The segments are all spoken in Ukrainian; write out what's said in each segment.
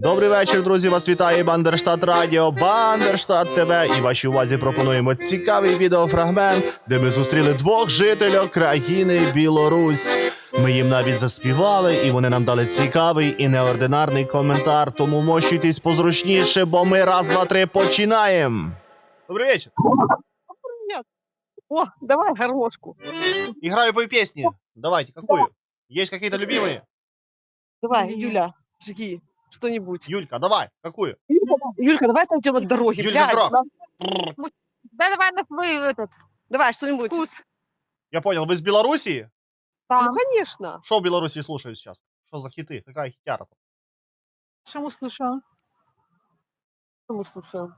Добрий вечір, друзі. Вас вітає Бандерштат Радіо, Бандерштат ТВ. І вашій увазі пропонуємо цікавий відеофрагмент, де ми зустріли двох жителів країни Білорусь. Ми їм навіть заспівали, і вони нам дали цікавий і неординарний коментар. Тому мощуйтесь позручніше, бо ми раз, два, три починаємо. Добрий вечір. Нет. О, давай горлошку. Играю по песне. Давайте, какую? Есть какие-то любимые? Давай, Юля, жги что-нибудь. Юлька, давай, какую? Юлька, давай отойдем от дороги. Юлька, блядь, дорога. нам- Да давай на свой этот Давай, что-нибудь. вкус. Я понял, вы из Белоруссии? Ну, Там. конечно. Что в Беларуси слушают сейчас? Что за хиты? Какая хитяра? Что мы слушаем? Что мы слушаем?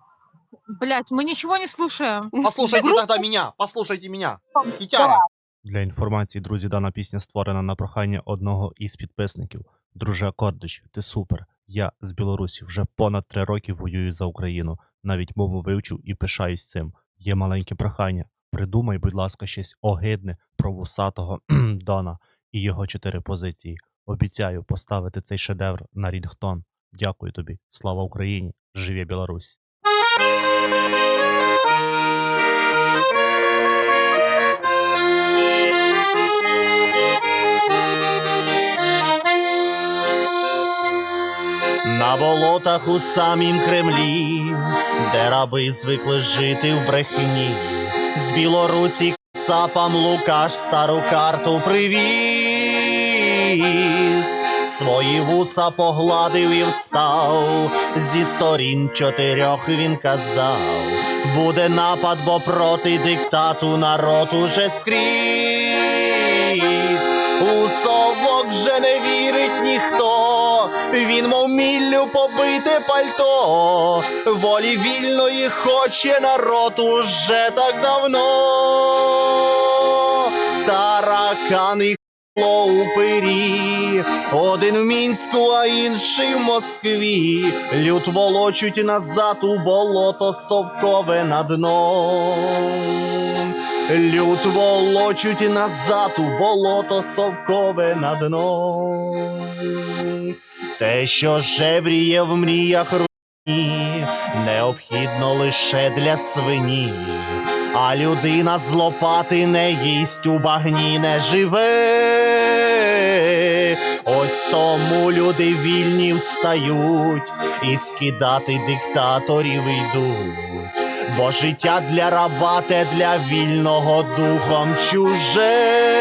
Блять, мы ничего не слушаем. Послушайте тогда меня, послушайте меня. Хитяра. Для інформації, друзі, дана пісня створена на прохання одного із підписників. Друже Акордич, ти супер. Я з Білорусі вже понад три роки воюю за Україну. Навіть мову вивчу і пишаюсь цим. Є маленьке прохання. Придумай, будь ласка, щось огидне про вусатого Дона і його чотири позиції. Обіцяю поставити цей шедевр на рінгтон. Дякую тобі. Слава Україні! Живе Білорусь! На болотах у самім Кремлі, де раби звикли жити в брехні, з Білорусі цапам Лукаш стару карту привіз, свої вуса погладив і встав, зі сторін чотирьох він казав, буде напад, бо проти диктату народ уже скрізь. У совок вже не вірить ніхто, він мов міллю побите пальто, волі вільної хоче народ уже так давно. Таракани у пирі, один в мінську, а інший в Москві. Люд волочуть назад у болото совкове на дно. Люд волочуть назад у болото совкове на дно. Те, що жевріє в мріях руні, необхідно лише для свині. А людина з лопати не їсть у багні не живе. Ось тому люди вільні встають і скидати диктаторів йдуть. Бо життя для раба те для вільного духом чуже.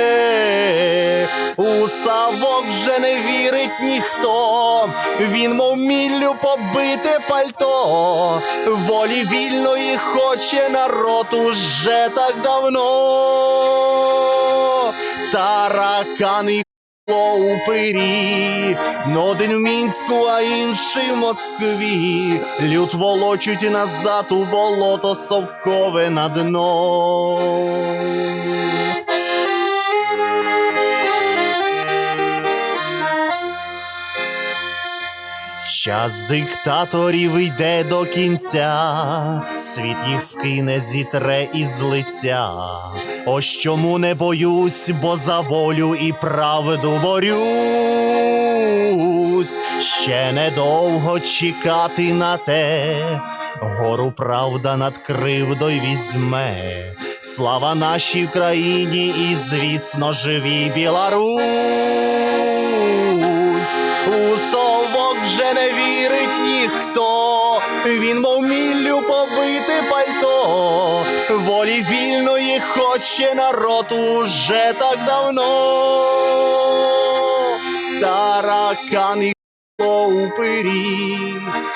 Савок вже не вірить ніхто, він мов міллю побите пальто, волі вільної хоче народ уже так давно. Таракани у пирі, один в мінську, а інший в Москві. Люд волочуть назад у болото совкове на дно. Час диктаторів йде до кінця, світ їх скине, зітре із лиця. Ось чому не боюсь, бо за волю і правду борюсь. Ще недовго чекати на те, гору правда над кривдою візьме. Слава нашій країні і, звісно, живі Білорусь. Він мов міллю побите пальто, волі вільної хоче народ уже так давно. Таракани у пирі,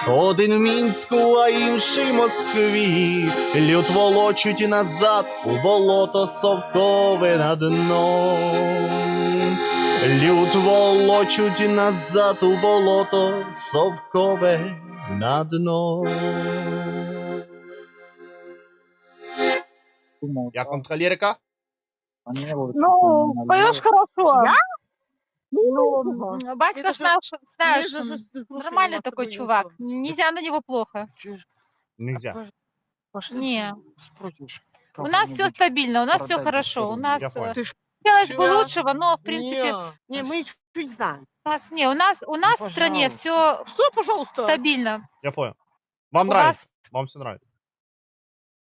один в мінську, а інший в Москві. Люд волочуть назад у болото совкове на дно. Люд волочуть назад у болото совкове на дно. Вам така лірика? Ну, поешь хорошо. Я? Ну, Ну, батька ж наш, знаешь, нормальный такой чувак. Нельзя на него плохо. Нельзя. Не. У нас все стабильно, у нас все хорошо. У нас Я э, понял. Ты Хотелось бы лучшего, но в принципе Не, не, мы чуть-чуть знаем. у нас не, у нас у нас в стране все Что, пожалуйста? стабильно. Я понял. Вам У нравится? вас, Вам все нравится?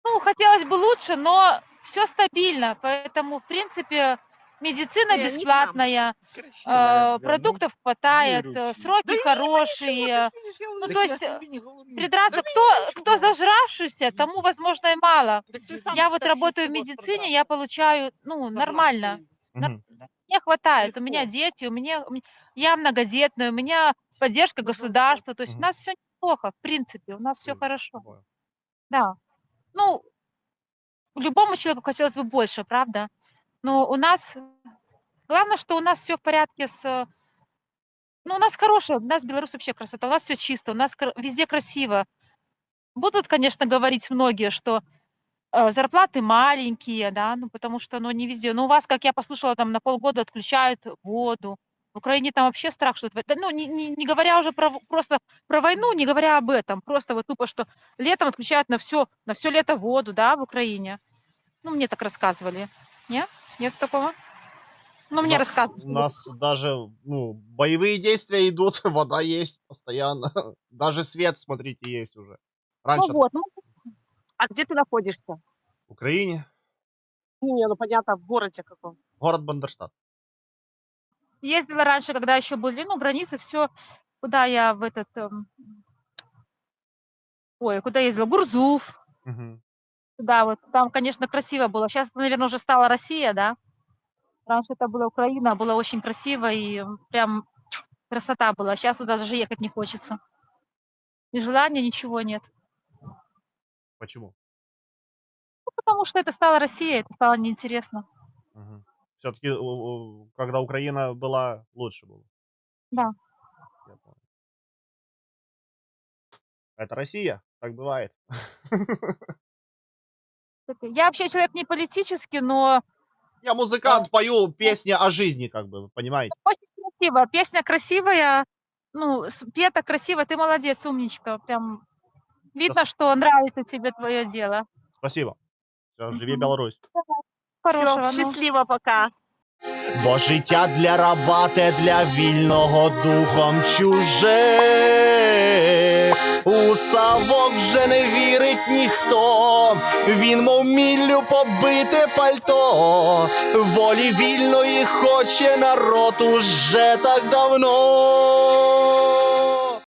ну, хотелось бы лучше, но все стабильно, поэтому в принципе медицина Не, не бесплатная, э, продуктов хватает, э, сроки хорошие. Ну, то есть, Придраться, кто, кто зажравшийся, тому, возможно, и мало. Я вот работаю в медицине, я получаю, ну, нормально. На- Мгм. Мне хватает. У меня Легко. дети, у меня, у я многодетная, у меня поддержка государства. То есть у Мгм. нас все неплохо, в принципе, у нас все Мгм. хорошо. Понял. Да. Ну, любому человеку хотелось бы больше, правда? Но у нас, главное, что у нас все в порядке с... Ну, у нас хорошее, у нас Беларусь вообще красота, у нас все чисто, у нас кра- везде красиво. Будут, конечно, говорить многие, что зарплаты маленькие, да, ну, потому что, ну, не везде. Но у вас, как я послушала, там на полгода отключают воду. В Украине там вообще страх, что... Да, Ну, не, не, не говоря уже про, просто про войну, не говоря об этом, просто вот тупо, что летом отключают на все, на все лето воду, да, в Украине. Ну, мне так рассказывали. Нет? Нет такого? Ну, мне Да, рассказывали. У нас даже ну, боевые действия идут, вода есть постоянно. Даже свет, смотрите, есть уже. Раньше Ну вот, ну, А где ты находишься? в Украине Не, ну понятно, в городе каком. город Бандерштат. ездила раньше, когда еще были, ну, границы, все, куда я в этот... эм, Ой, куда ездила? Гурзуф. Мгм. Да, вот там, конечно, красиво было. Сейчас, наверное, уже стала Россия, да? Раньше это была Украина, было очень красиво и м, прям красота была. Сейчас туда даже ехать не хочется. Ни желания, ничего нет. Почему? Ну, потому что это стала Россия, это стало неинтересно. Все-таки, когда Украина была, лучше было. Да. Я понял. Это Россия, так бывает. Это- Я вообще человек не политический, но Я музыкант, пою песни о жизни, как бы, вы понимаете? очень красиво. Песня красивая, ну, спета красиво. Ты молодец, умничка. Прям видно, что нравится тебе твое дело. Спасибо. Все, живи Беларусь. Хорошего. Все, ну. счастливо пока. Бо життя для раба те для вільного духом чуже. У савок вже не вірить ніхто, він мов міллю побите пальто. Волі вільної хоче народ уже так давно.